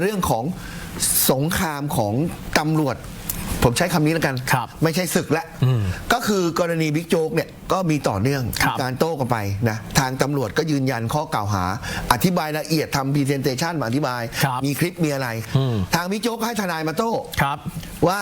เรื่องของสงครามของตำรวจ ผมใช้คำนี้แล้วกัน ครับไม่ใช่ศึกละก็คือกรณีบิ๊กโจ๊กเนี่ยก็มีต่อเนื่องครับการโต้กันไปนะทางตำรวจก็ยืนยันข้อกล่าวหา อธิบายละเอียดทำพรีเซนเตชันมาอธิบาย ครับมีคลิปมีอะไร อืม ทางบิ๊กโจ๊กให้ทนายมาโต้ ครับ ว่า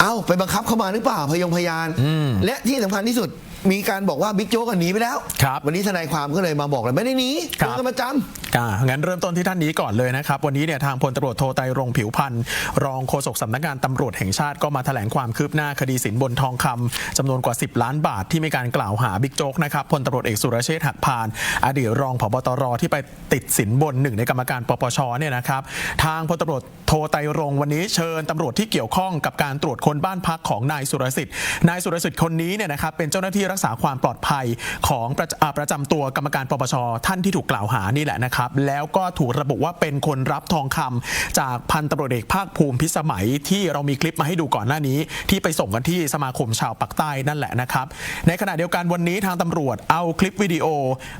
เอ้า ไปบังคับเข้ามาหรือเปล่าพยงพยานอืมและที่สำคัญที่สุด มีการบอกว่าบิ๊กโจ๊กอะหนีไปแล้ว ครับวันนี้ทนายความก็เลยมาบอกเลยไม่ได้หนีครัเจบ อกันประจำ อ่างั้นเริ่มต้นที่ท่านนี้ก่อนเลยนะครับ วันนี้เนี่ยทางพลตำรวจโทไตรรงค์ผิวพันธ์รองโฆษกสำนักงานตำรวจแห่งชาติก็มาแถลงความคืบหน้าคดีสินบนทองคำจำนวนกว่า 10 ล้านบาทที่มีการกล่าวหาบิ๊กโจ๊กนะครับพลตำรวจเอกสุรเชษฐ์หักพาน อดีตรองผบตรที่ไปติดสินบนหนึ่งในกรรมการปปชเนี่ยนะครับ ทางพลตำรวจโทไตรรงค์วันนี้เชิญตำรวจที่เกี่ยวข้องกับการตรวจคนบ้านพักของนายสุรสิทธิ์นายสุรสิทธิ์คนนี้เนี่ยนะครับเป็นเจ้าหน้าที่รักษาความปลอดภัยของประจอ่าประจำตัวกรรมการปปชท่านที่ถูกกล่าวหานี่แหละนะครับ แล้วก็ถูกระบุว่าเป็นคนรับทองคำจากพันตำรวจเอกภาคภูมิพิสมัยที่เรามีคลิปมาให้ดูก่อนหน้านี้ ที่ไปส่งกันที่สมาคมชาวปากใต้นั่นแหละนะครับ ในขณะเดียวกันวันนี้ทางตำรวจเอาคลิปวิดีโอ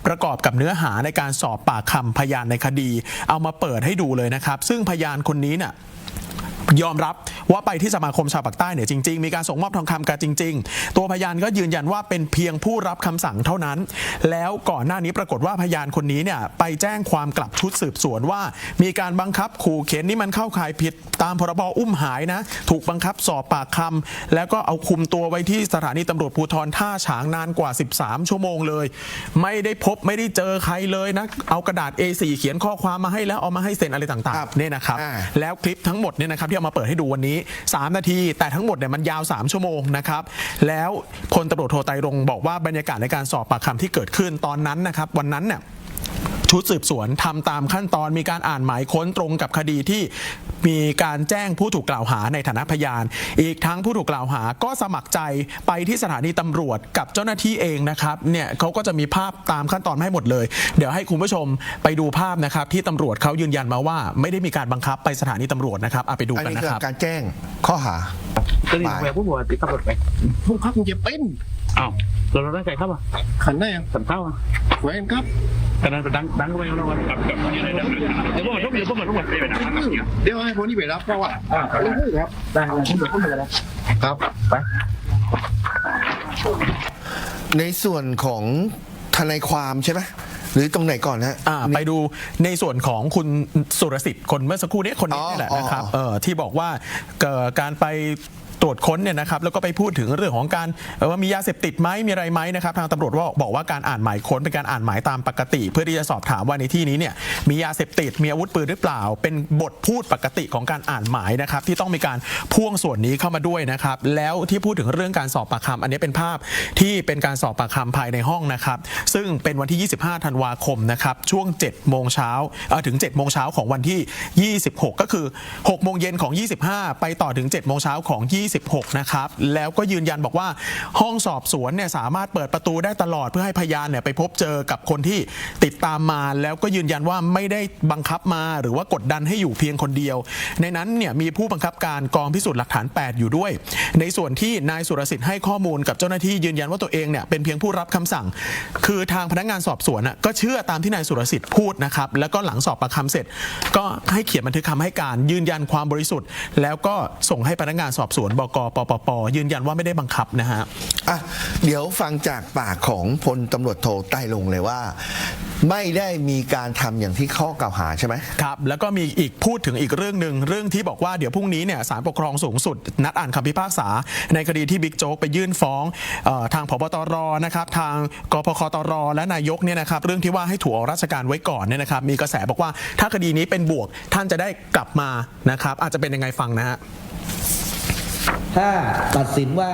ประกอบกับเนื้อหาในการสอบปากคำพยานในคดี เอามาเปิดให้ดูเลยนะครับ ซึ่งพยานคนนี้เนี่ย ยอมรับว่าไปที่สมาคมชาวปากใต้เนี่ยจริง ๆ มีการส่งมอบทองคำกันจริง ๆ ตัวพยานก็ยืนยันว่าเป็นเพียงผู้รับคำสั่งเท่านั้น แล้วก่อนหน้านี้ปรากฏว่าพยานคนนี้เนี่ยไปแจ้งความกลับชุดสืบสวนว่า มีการบังคับขู่เข็นนี่มันเข้าข่ายผิด ตามพรบอุ้มหายนะ ถูกบังคับสอบปากคำแล้วก็เอาคุมตัวไว้ที่สถานีตำรวจภูธรท่าฉางนานกว่า 13 ชั่วโมงเลย ไม่ได้พบไม่ได้เจอใครเลยนะเอากระดาษ A4 เขียนข้อความมาให้แล้วเอามาให้เซ็นอะไรต่างครับๆเนี่ยนะครับอ่าแล้วคลิปทั้งหมดเนี่ยนะครับที่เอามาเปิดให้ดูวันนี้ 3 นาที แต่ทั้งหมดเนี่ยมันยาว 3 ชั่วโมงนะครับ แล้วพลตำรวจโทไตรรงบอกว่าบรรยากาศในการสอบปากคำที่เกิดขึ้นตอนนั้นนะครับ วันนั้นเนี่ย ชุดสืบสวนทำตามขั้นตอนมีการอ่านหมายค้นตรงกับคดีที่มีการแจ้งผู้ถูกกล่าวหาในฐานะพยาน อีกทั้งผู้ถูกกล่าวหาก็สมัครใจไปที่สถานีตำรวจกับเจ้าหน้าที่เองนะครับเนี่ยเขาก็จะมีภาพตามขั้นตอนมาให้หมดเลย เดี๋ยวให้คุณผู้ชมไปดูภาพนะครับที่ตำรวจเขายืนยันมาว่า ไม่ได้มีการบังคับไปสถานีตำรวจนะครับเอาไปดูอันกันนี้นะคือครับการแจ้งข้อหาก็นี่แม่ผู้บอกติดขับรถไปผู้ครับมึงจะเป็นอ้าวเราเราได้ใจครับอะขันได้ยังสันเท่าอะแหวนครับ กระนั้นดังดังเข้าไปแล้ววันกับกับยังไงดังเดี๋ยวพวกมันทุกเดี๋ยวพวกมันทุกวันไม่เป็นไรครับเดี๋ยวให้คนนี้ไปรับเพราะว่าเรื่องนี้ครับได้ได้ที่เหลือก็ไม่เป็นไรครับไปในส่วนของทนายความใช่ไหมหรือตรงไหนก่อนฮะอ่าไปดูในส่วนของคุณสุรสิทธิ์คนเมื่อสักครู่นี้คนนี้อ๋อนี่แหละอ๋อนะครับอ๋อเออที่บอกว่าเกิดการไป ตรวจค้นเนี่ยนะครับแล้วก็ไปพูดถึงเรื่องของการว่ามียาเสพติดไหมมีอะไรไหมนะครับทางตำรวจว่าบอกว่าการอ่านหมายค้นเป็นการอ่านหมายตามปกติ เพื่อที่จะสอบถามว่าในที่นี้เนี่ยมียาเสพติดมีอาวุธปืนหรือเปล่า เป็นบทพูดปกติของการอ่านหมายนะครับที่ต้องมีการพ่วงส่วนนี้เข้ามาด้วยนะครับแล้วที่พูดถึงเรื่องการสอบปากคำอันนี้เป็นภาพที่เป็นการสอบปากคำภายในห้องนะครับซึ่งเป็นวันที่ 25 ธันวาคมนะครับช่วง 7 โมงเช้าถึง 7 โมงเช้าของวันที่ 26 ก็คือ 6 โมงเย็นของ 25 ไปต่อถึง 7 โมงเช้าของ26 นะครับ แล้วก็ยืนยันบอกว่าห้องสอบสวนเนี่ยสามารถเปิดประตูได้ตลอดเพื่อให้พยานเนี่ยไปพบเจอกับคนที่ติดตามมา แล้วก็ยืนยันว่าไม่ได้บังคับมา หรือว่ากดดันให้อยู่เพียงคนเดียว ในนั้นเนี่ยมีผู้บังคับการกองพิสูจน์หลักฐาน 8 อยู่ด้วย ในส่วนที่นายสุรสิทธิ์ให้ข้อมูลกับเจ้าหน้าที่ยืนยันว่าตัวเองเนี่ยเป็นเพียงผู้รับคำสั่ง คือทางพนักงานสอบสวนก็เชื่อตามที่นายสุรสิทธิ์พูดนะครับแล้วก็หลังสอบปากคำเสร็จ ก็ให้เขียนบันทึกคำให้การยืนยันความบริสุทธิ์ แล้วก็ส่งให้พนักงานสอบสวนบกปปปยืนยันว่าไม่ได้บังคับนะฮะอะเดี๋ยวฟังจากปากของพลตำรวจโทใต้ลงเลยว่า ไม่ได้มีการทำอย่างที่ข้อกล่าวหาใช่ไหมครับ แล้วก็มีอีกพูดถึงอีกเรื่องหนึ่งเรื่องที่บอกว่าเดี๋ยวพรุ่งนี้เนี่ยศาลปกครองสูงสุด นัดอ่านคำพิพากษา ในคดีที่บิ๊กโจ๊กไปยื่นฟ้องเออทางพบตรนะครับทางกพคตรและนายกเนี่ยนะครับเรื่องที่ว่าให้ถูกออกราชการไว้ก่อนเนี่ยนะครับมีกระแสบอกว่าถ้าคดีนี้เป็นบวกท่านจะได้กลับมานะครับอาจจะเป็นยังไงฟังนะฮะ ถ้าตัดสินว่า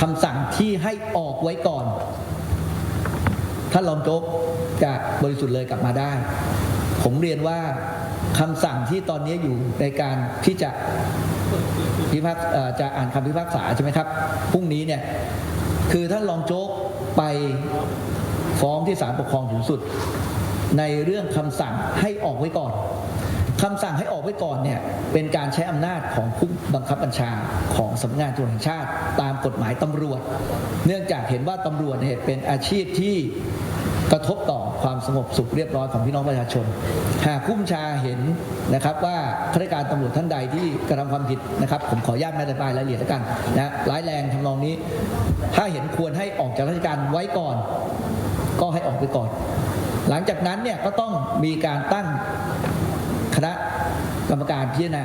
คำสั่งที่ให้ออกไว้ก่อนท่านรองโจ๊กจะบริสุทธิ์เลยกลับมาได้ ผมเรียนว่าคำสั่งที่ตอนนี้อยู่ในการที่จะพิพากจะอ่านคำพิพากษาใช่ไหมครับพรุ่งนี้เนี่ยคือท่านรองโจ๊กไปฟ้องที่ศาลปกครองสูงสุด ในเรื่องคำสั่งให้ออกไว้ก่อน คำสั่งให้ออกไว้ก่อนเนี่ยเป็นการใช้อำนาจของผู้บังคับบัญชาของสำนักงานตำรวจแห่งชาติ ตามกฎหมายตำรวจ เนื่องจากเห็นว่าตำรวจเนี่ยเป็นอาชีพที่กระทบต่อความสงบสุขเรียบร้อยของพี่น้องประชาชน หากผู้บัญชาเห็นนะครับว่าข้าราชการตำรวจท่านใดที่กระทำความผิดนะครับ ผมขออนุญาตไม่อธิบายรายละเอียดแล้วกันนะร้ายแรงทำนองนี้ ถ้าเห็นควรให้ออกจากราชการไว้ก่อน ก็ให้ออกไปก่อน หลังจากนั้นเนี่ยก็ต้องมีการตั้ง คณะกรรมการพิจารณา